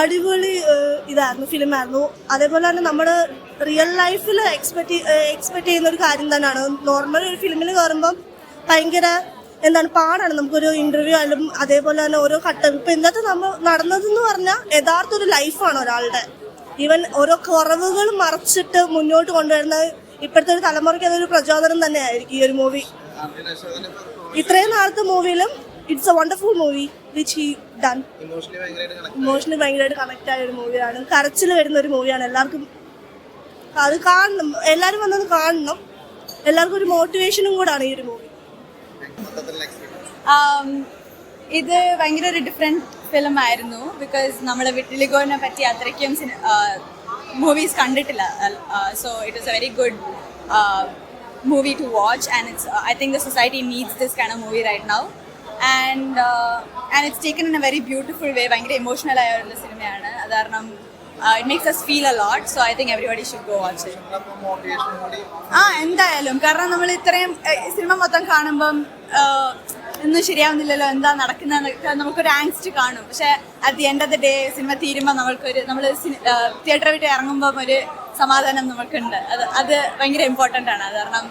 അടിപൊളി ഇതായിരുന്നു ഫിലിമായിരുന്നു. അതേപോലെ തന്നെ നമ്മൾ റിയൽ ലൈഫിൽ എക്സ്പെക്ട് എക്സ്പെക്ട് ചെയ്യുന്ന ഒരു കാര്യം തന്നെയാണ്. നോർമൽ ഒരു ഫിലിമിൽ കയറുമ്പം ഭയങ്കര എന്താണ് പാടാണ്. നമുക്കൊരു ഇന്റർവ്യൂ ആയാലും അതേപോലെ തന്നെ ഓരോ ഘട്ടം. ഇപ്പം ഇന്നത്തെ നമ്മൾ നടന്നതെന്ന് പറഞ്ഞാൽ യഥാർത്ഥ ഒരു ലൈഫാണ് ഒരാളുടെ. ഈവൻ ഓരോ കുറവുകൾ മറച്ചിട്ട് മുന്നോട്ട് കൊണ്ടുവരുന്ന ഇപ്പോഴത്തെ ഒരു തലമുറയ്ക്ക് അതൊരു പ്രചോദനം തന്നെയായിരിക്കും ഈ ഒരു മൂവി ഇത്രയും നാളത്തെ മൂവിയിലും it's a wonderful movie which he done emotionally ഭയങ്കരമായിട്ട് കണക്ട് ആയ? ഒരു മൂവിയാണ് കരച്ചിൽ വരുന്ന ഒരു മൂവിയാണ് എല്ലാവർക്കും അത് കാണണം. എല്ലാവരും വന്നത് കാണണം. എല്ലാവർക്കും ഒരു മോട്ടിവേഷനും കൂടാണ് ഈ ഒരു മൂവി Um, ഇത് ഭയങ്കര ഒരു ഡിഫറെന്റ് ഫിലിം ആയിരുന്നു ബിക്കോസ് നമ്മൾ വിട്ടിലിഗോനെ പറ്റി അത്രയ്ക്കും മൂവീസ് കണ്ടിട്ടില്ല. So it is a very good movie to watch and it's I think the society needs this kind of movie right now and and it's taken in a very beautiful way ഭയങ്കര emotional ആയ ഒരു സിനിമയാണ്. അത് കാരണം it makes us feel a lot so I think everybody should go watch ആ എന്തായാലും. കാരണം നമ്മൾ ഇത്രയും സിനിമ മൊത്തം കാണുമ്പം ഒന്നും ശരിയാവുന്നില്ലല്ലോ. എന്താ നടക്കുന്നതെന്നൊക്കെ നമുക്കൊരു ആങ്സ്റ്റ് കാണും. പക്ഷെ at the end of the day cinema തീരുമ്പോൾ നമ്മൾക്കൊരു നമ്മൾ തിയേറ്റർ വിട്ട് ഇറങ്ങുമ്പം ഒരു സമാധാനം നമുക്കുണ്ട്. അത് അത് ഭയങ്കര ഇമ്പോർട്ടന്റ് ആണ്. അത് കാരണം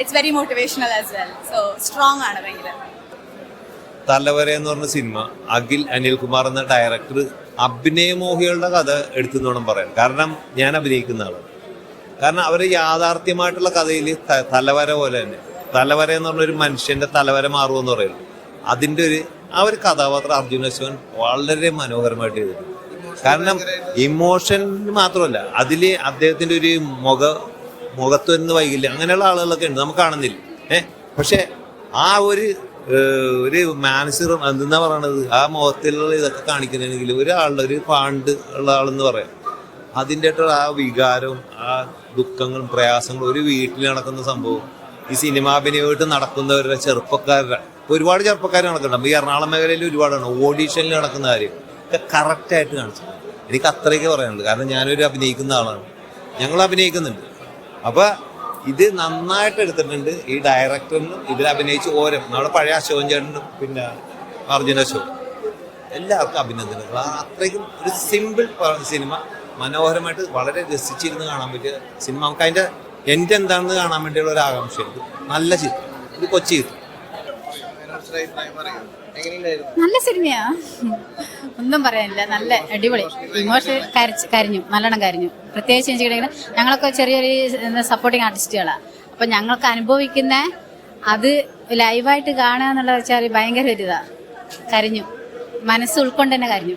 it's very motivational as well so strong ആണ് ഭയങ്കര. തലവര എന്ന് പറഞ്ഞ സിനിമ അഖിൽ അനിൽകുമാർ എന്ന ഡയറക്ടർ അഭിനയമോഹികളുടെ കഥ എടുത്തു വേണം പറയാൻ. കാരണം ഞാൻ അഭിനയിക്കുന്ന ആളാണ്. കാരണം അവർ യാഥാർത്ഥ്യമായിട്ടുള്ള കഥയിൽ തലവര പോലെ തന്നെ. തലവര എന്ന് പറഞ്ഞ ഒരു മനുഷ്യന്റെ തലവര മാറുമെന്ന് പറയുന്നത് അതിന്റെ ഒരു ആ ഒരു കഥാപാത്രം അർജുന അശോൻ വളരെ മനോഹരമായിട്ട് ചെയ്തിട്ടുണ്ട്. കാരണം ഇമോഷൻ മാത്രമല്ല അതിൽ അദ്ദേഹത്തിന്റെ ഒരു മുഖ മുഖത്ത് വൈകില്ല അങ്ങനെയുള്ള ആളുകളൊക്കെ ഉണ്ട്. നമുക്ക് കാണുന്നില്ല. ഏഹ് പക്ഷെ ആ ഒരു ഒരു മാനസികം എന്തെന്നാ പറയണത്? ആ മുഖത്തിലുള്ള ഇതൊക്കെ കാണിക്കുന്നുണ്ടെങ്കിൽ ഒരാളുടെ ഒരു പാണ്ട് ഉള്ള ആളെന്ന് പറയാം. അതിന്റെ ആ വികാരവും ആ ദുഃഖങ്ങളും പ്രയാസങ്ങളും ഒരു വീട്ടിൽ നടക്കുന്ന സംഭവം. ഈ സിനിമാഭിനയമായിട്ട് നടക്കുന്നവരുടെ ചെറുപ്പക്കാരുടെ ഒരുപാട് ചെറുപ്പക്കാർ നടക്കുന്നുണ്ട്. ഈ എറണാകുളം മേഖലയിൽ ഒരുപാടാണ്. ഓഡീഷനിൽ നടക്കുന്ന കാര്യം ഒക്കെ കറക്റ്റായിട്ട് കാണിച്ചു. എനിക്ക് അത്രയൊക്കെ പറയാനുള്ളൂ. കാരണം ഞാനൊരു അഭിനയിക്കുന്ന ആളാണ്. ഞങ്ങൾ അഭിനയിക്കുന്നുണ്ട്. അപ്പൊ ഇത് നന്നായിട്ട് എടുത്തിട്ടുണ്ട്. ഈ ഡയറക്ടറിനും ഇതിൽ അഭിനയിച്ച് ഓരോ നമ്മുടെ പഴയ അശോകൻ ചേട്ടനും പിന്നെ അർജുന അശോകൻ. എല്ലാവർക്കും അഭിനന്ദനങ്ങൾ. അത്രയ്ക്കും ഒരു സിമ്പിൾ സിനിമ മനോഹരമായിട്ട് വളരെ രസിച്ചിരുന്ന് കാണാൻ പറ്റിയ സിനിമ നമുക്ക് അതിന്റെ എന്റെ എന്താണെന്ന് കാണാൻ വേണ്ടിയുള്ള ഒരു ആകാംക്ഷയുണ്ട് നല്ല ചിത്രം. ഇത് കൊച്ചി ചിത്രം. നല്ല സിനിമയാ ഒന്നും പറയാനില്ല. നല്ല അടിപൊളി. ഇമോഷൻ കരച്ച് കരഞ്ഞു. നല്ലോണം കരഞ്ഞു. പ്രത്യേകിച്ച് എനിക്ക് ഞങ്ങളൊക്കെ ചെറിയൊരു ചെറിയ സപ്പോർട്ടിങ് ആർട്ടിസ്റ്റുകളാണ് അപ്പം ഞങ്ങൾക്ക് അനുഭവിക്കുന്ന അത് ലൈവായിട്ട് കാണുക എന്നുള്ളത് വെച്ചാൽ ഭയങ്കര ഒരു ഇതാണ് കരഞ്ഞു. മനസ്സ് ഉൾക്കൊണ്ട് തന്നെ കരഞ്ഞു.